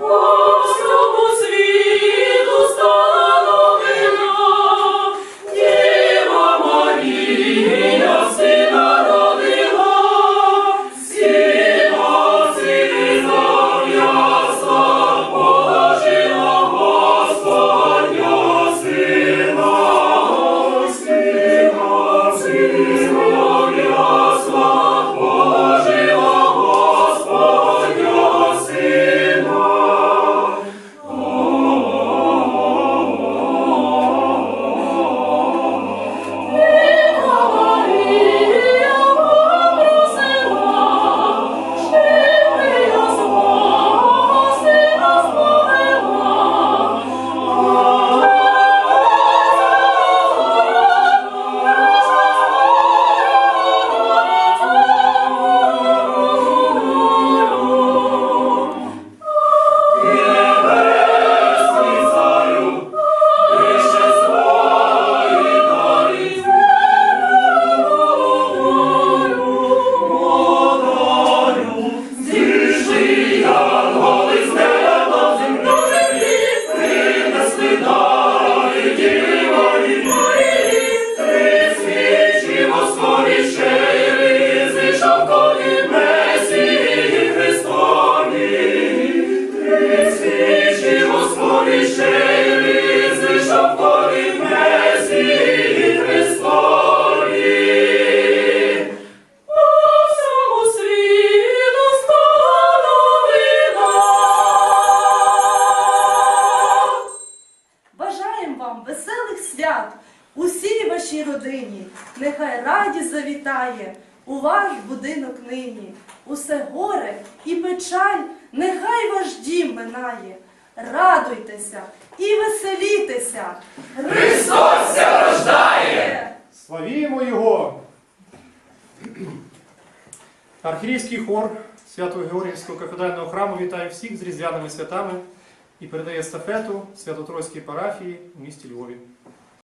Oh. веселих свят усій вашій родині, нехай радість завітає у ваш будинок нині, усе горе і печаль, нехай ваш дім минає. Радуйтеся і веселітеся. Христос рождає! Славімо Його! Архірійський хор Свято-Георгіївського кафедрального храму вітає всіх з різдвяними святами і передає естафету Свято-Тройській парафії в місті Львові.